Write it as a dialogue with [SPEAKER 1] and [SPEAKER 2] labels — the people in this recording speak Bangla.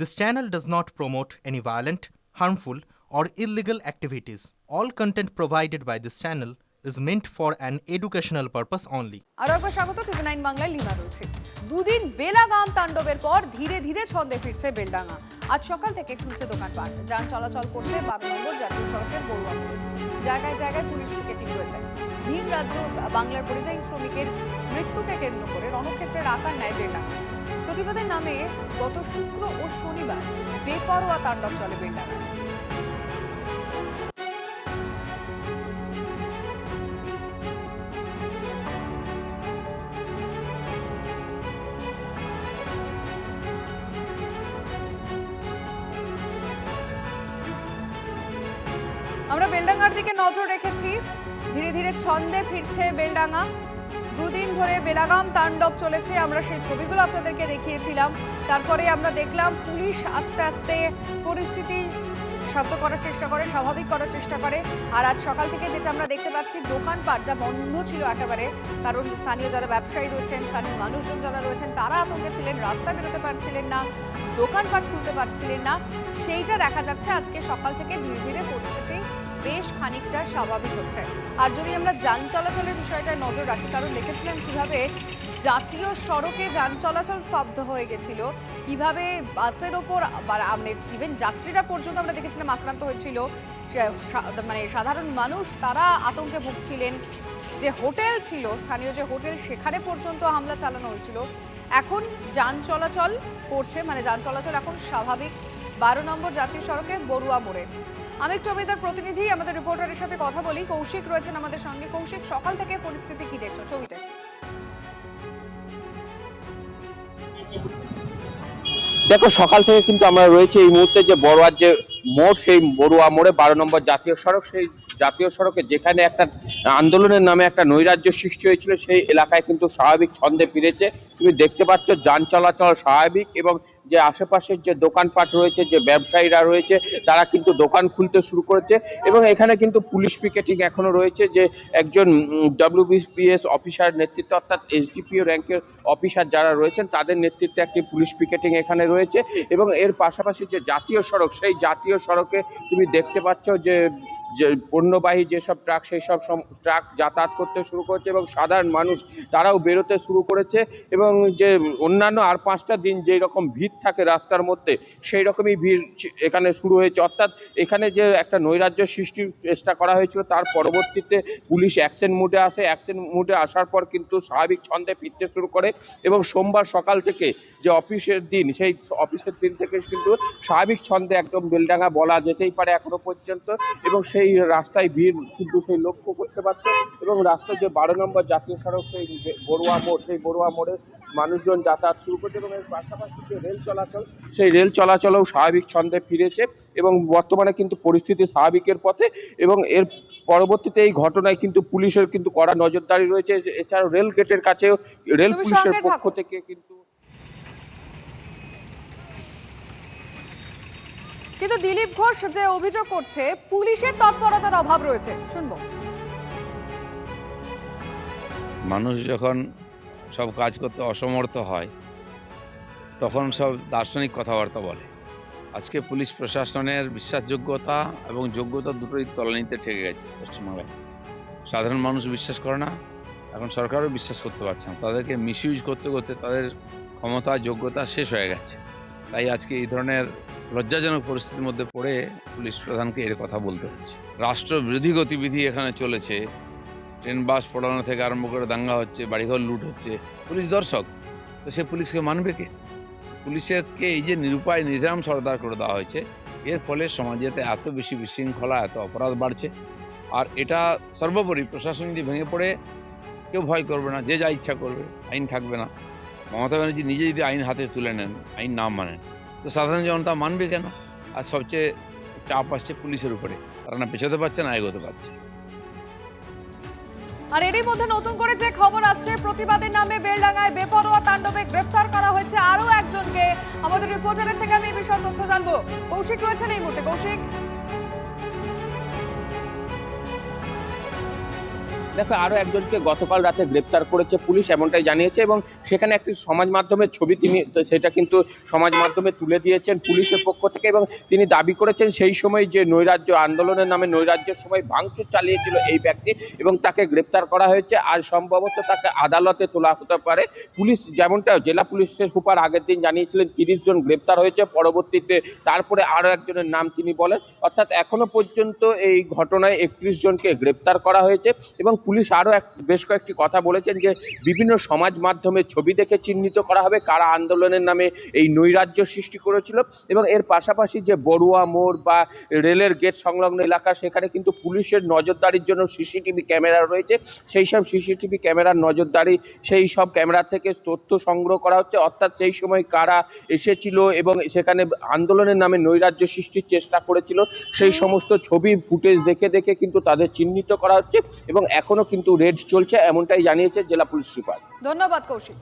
[SPEAKER 1] This channel does not promote any violent, harmful, or illegal activities. All content provided by this channel is meant for an educational purpose only.
[SPEAKER 2] আরও একবার স্বাগত টিভি নাইন বাংলায় লিমা রয়েছে দুদিন বেলাগাম তাণ্ডবের পর ধীরে ধীরে ছন্দে ফিরছে বেলডাঙ্গা আজ সকাল থেকে খুলছে দোকানপাট যান চলাচল করছে বারো নম্বর জাতীয় সড়কের বড়ুয়া। জায়গায় জায়গায় পুলিশ পিকেটিং রয়েছে ভিন রাজ্য বাংলার পরিযায়ী শ্রমিকের মৃত্যুকে কেন্দ্র করে রণক্ষেত্রের আকার নেয় বেলডাঙ্গা প্রতিবাদের নামে গত শুক্র ও শনিবার বেপরোয়া তাণ্ডব চলে বেলডাঙ্গায় আমরা বেলডাঙ্গার দিকে নজর রেখেছি। ধীরে ধীরে ছন্দে ফিরছে বেলডাঙ্গা। দুদিন ধরে বেলাগাম তাণ্ডব চলেছে, আমরা সেই ছবিগুলো আপনাদেরকে দেখিয়েছিলাম। তারপরে আমরা দেখলাম পুলিশ আস্তে আস্তে পরিস্থিতি শান্ত করার চেষ্টা করে, স্বাভাবিক করার চেষ্টা করে। আর আজ সকাল থেকে যেটা আমরা দেখতে পাচ্ছি, দোকানপাট যা বন্ধ ছিল একেবারে, কারণ স্থানীয় যারা ব্যবসায়ী রয়েছেন, স্থানীয় মানুষজন যারা রয়েছেন, তারা আতঙ্কে ছিলেন, রাস্তা বেরোতে পারছিলেন না, দোকানপাট খুলতে পারছিলেন না। সেইটা দেখা যাচ্ছে আজকে সকাল থেকে ধীরে ধীরে পরিস্থিতি বেশ খানিকটা স্বাভাবিক হচ্ছে। আর যদি আমরা যান চলাচলের বিষয়টায় নজর রাখি, কারণ দেখেছিলেন কীভাবে জাতীয় সড়কে যান চলাচল স্তব্ধ হয়ে গেছিল, কীভাবে বাসের ওপর ইভেন যাত্রীরা পর্যন্ত আমরা দেখেছিলাম আক্রান্ত হয়েছিল মানে সাধারণ মানুষ, তারা আতঙ্কে ভুগছিলেন। যে হোটেল ছিল, স্থানীয় যে হোটেল, সেখানে পর্যন্ত হামলা চালানো হয়েছিল। এখন যান চলাচল করছে মানে যান চলাচল এখন স্বাভাবিক। বারো নম্বর জাতীয় সড়কে বড়ুয়া মোড়ে। আমি একটু আমাদের প্রতিনিধি, আমাদের রিপোর্টারের সাথে কথা বলি। কৌশিক রয়েছেন আমাদের সঙ্গে। কৌশিক, সকাল থেকে পরিস্থিতি কি দেখছ ছবিটা
[SPEAKER 3] দেখো, সকাল থেকে কিন্তু আমরা রয়েছে এই মুহূর্তে যে বড়ুয়ার যে মোড়, সেই বড়ুয়া মোড়ে বারো নম্বর জাতীয় সড়ক, সেই জাতীয় সড়কে যেখানে একটা আন্দোলনের নামে একটা নৈরাজ্য সৃষ্টি হয়েছিল, সেই এলাকায় কিন্তু স্বাভাবিক ছন্দে ফিরেছে। তুমি দেখতে পাচ্ছ, যান চলাচল স্বাভাবিক এবং যে আশেপাশের যে দোকানপাট রয়েছে, যে ব্যবসায়ীরা রয়েছে, তারা কিন্তু দোকান খুলতে শুরু করেছে এবং এখানে কিন্তু পুলিশ পিকেটিং এখনও রয়েছে যে একজন ডব্লিউবিপিএস অফিসার নেতৃত্বে অর্থাৎ এসডিপিও র্যাঙ্কের অফিসার যারা রয়েছেন, তাদের নেতৃত্বে একটি পুলিশ পিকেটিং এখানে রয়েছে এবং এর পাশাপাশি যে জাতীয় সড়ক, সেই জাতীয় সড়কে তুমি দেখতে পাচ্ছ যে যে পণ্যবাহী যেসব ট্রাক সেই সব ট্রাক যাতায়াত করতে শুরু করেছে এবং সাধারণ মানুষ তারাও বেরোতে শুরু করেছে এবং যে অন্যান্য আর পাঁচটা দিন যেই রকম ভিড় থাকে রাস্তার মধ্যে, সেই রকমই ভিড় এখানে শুরু হয়েছে। অর্থাৎ এখানে যে একটা নৈরাজ্য সৃষ্টির চেষ্টা করা হয়েছিল, তার পরবর্তীতে পুলিশ অ্যাকশন মুডে আসে। অ্যাকশন মুডে আসার পর কিন্তু স্বাভাবিক ছন্দে ফিরতে শুরু করে এবং সোমবার সকাল থেকে যে অফিসের দিন, সেই অফিসের দিন থেকে কিন্তু স্বাভাবিক ছন্দে একদম বেলডাঙ্গা বলা যেতেই পারে এখনও পর্যন্ত এবং সেই রাস্তায় ভিড় কিন্তু সেই লক্ষ্য করতে পারছে এবং রাস্তার যে বারো নম্বর জাতীয় সড়ক সেই বড়ুয়া মোড় সেই বড়ুয়া মোড়ে মানুষজন যাতায়াত শুরু করছে এবং এর পাশাপাশি যে রেল চলাচল সেই রেল চলাচলেও স্বাভাবিক ছন্দে ফিরেছে এবং বর্তমানে কিন্তু পরিস্থিতি স্বাভাবিকের পথে এবং এর পরবর্তীতে এই ঘটনায় কিন্তু পুলিশের কিন্তু কড়া নজরদারি রয়েছে। এছাড়াও রেল গেটের কাছেও রেল পুলিশের পক্ষ
[SPEAKER 2] থেকে
[SPEAKER 3] কিন্তু
[SPEAKER 2] কিন্তু দিলীপ ঘোষ যে অভিযোগ করছে, পুলিশের তৎপরতার অভাব রয়েছে। শুনব।
[SPEAKER 4] মানুষ যখন সব কাজ করতে অসমর্থ হয়, তখন সব দার্শনিক কথাবার্তা বলে। আজকে পুলিশ প্রশাসনের বিশ্বাসযোগ্যতা এবং যোগ্যতা দুটোই তলানিতে ঠেকে গেছে পশ্চিমবাংলায় সাধারণ মানুষ বিশ্বাস করে না, এখন সরকারও বিশ্বাস করতে পারছে না। তাদেরকে মিসইউজ করতে করতে তাদের ক্ষমতা, যোগ্যতা শেষ হয়ে গেছে। তাই আজকে এই ধরনের লজ্জাজনক পরিস্থিতির মধ্যে পড়ে পুলিশ প্রধানকে এর কথা বলতে হচ্ছে। রাষ্ট্রবিরোধী গতিবিধি এখানে চলেছে। ট্রেন, বাস পড়ানো থেকে আরম্ভ করে দাঙ্গা হচ্ছে, বাড়িঘর লুট হচ্ছে। পুলিশ দর্শক, তো সে পুলিশকে মানবে কে? পুলিশেরকে এই যে নিরুপায় নির্ধাম সর্দার করে দেওয়া হয়েছে, এর ফলে সমাজেতে এত বেশি বিশৃঙ্খলা, এত অপরাধ বাড়ছে। আর এটা সর্বোপরি প্রশাসন যদি ভেঙে পড়ে, কেউ ভয় করবে না, যে যা ইচ্ছা করবে, আইন থাকবে না। মমতা ব্যানার্জি নিজে যদি আইন হাতে তুলে নেন, আইন না মানেন। তো সাধারণ জনতা মানবে কেন? আর সবচেয়ে চাপ আসছে পুলিশের উপরে। তারা না পেছাতে পারছে, না এগোতে পারছে।
[SPEAKER 2] আর এরই মধ্যে নতুন করে যে খবর আসছে, প্রতিবাদের নামে বেলডাঙ্গায় বেপরোয়া তাণ্ডবে গ্রেফতার করা হয়েছে আরও একজনকে। আমাদের রিপোর্টারের থেকে আমি এই বিষয়ে তথ্য জানব। কৌশিক রয়েছেন এই মুহূর্তে। কৌশিক?
[SPEAKER 3] দেখো, আরও একজনকে গতকাল রাতে গ্রেপ্তার করেছে পুলিশ, এমনটাই জানিয়েছে এবং সেখানে একটি সমাজ মাধ্যমের ছবি তিনি সেটা কিন্তু সমাজ মাধ্যমে তুলে দিয়েছেন পুলিশের পক্ষ থেকে এবং তিনি দাবি করেছেন সেই সময় যে নৈরাজ্য আন্দোলনের নামে নৈরাজ্যের সময় ভাঙচুর চালিয়েছিল এই ব্যক্তি এবং তাকে গ্রেপ্তার করা হয়েছে। আর সম্ভবত তাকে আদালতে তোলা হতে পারে। পুলিশ যেমনটা জেলা পুলিশের সুপার আগের দিন জানিয়েছিলেন, তিরিশ জন গ্রেপ্তার হয়েছে। পরবর্তীতে তারপরে আরও একজনের নাম তিনি বলেন। অর্থাৎ এখনও পর্যন্ত এই ঘটনায় একত্রিশ জনকে গ্রেপ্তার করা হয়েছে এবং পুলিশ আরও এক বেশ কয়েকটি কথা বলেছেন যে বিভিন্ন সমাজ মাধ্যমে ছবি দেখে চিহ্নিত করা হবে কারা আন্দোলনের নামে এই নৈরাজ্য সৃষ্টি করেছিল এবং এর পাশাপাশি যে বড়ুয়া মোড় বা রেলের গেট সংলগ্ন এলাকা সেখানে কিন্তু পুলিশের নজরদারির জন্য সিসিটিভি ক্যামেরা রয়েছে। সেই সব সিসিটিভি ক্যামেরার নজরদারি সেই সব ক্যামেরা থেকে তথ্য সংগ্রহ করা হচ্ছে। অর্থাৎ সেই সময় কারা এসেছিল এবং সেখানে আন্দোলনের নামে নৈরাজ্য সৃষ্টির চেষ্টা করেছিল সেই সমস্ত ছবি ফুটেজ দেখে দেখে কিন্তু তাদের চিহ্নিত করা হচ্ছে এবং এখনও কিন্তু রেড চলছে এমনটাই জানিয়েছে জেলা পুলিশ সুপার।
[SPEAKER 2] ধন্যবাদ কৌশিক।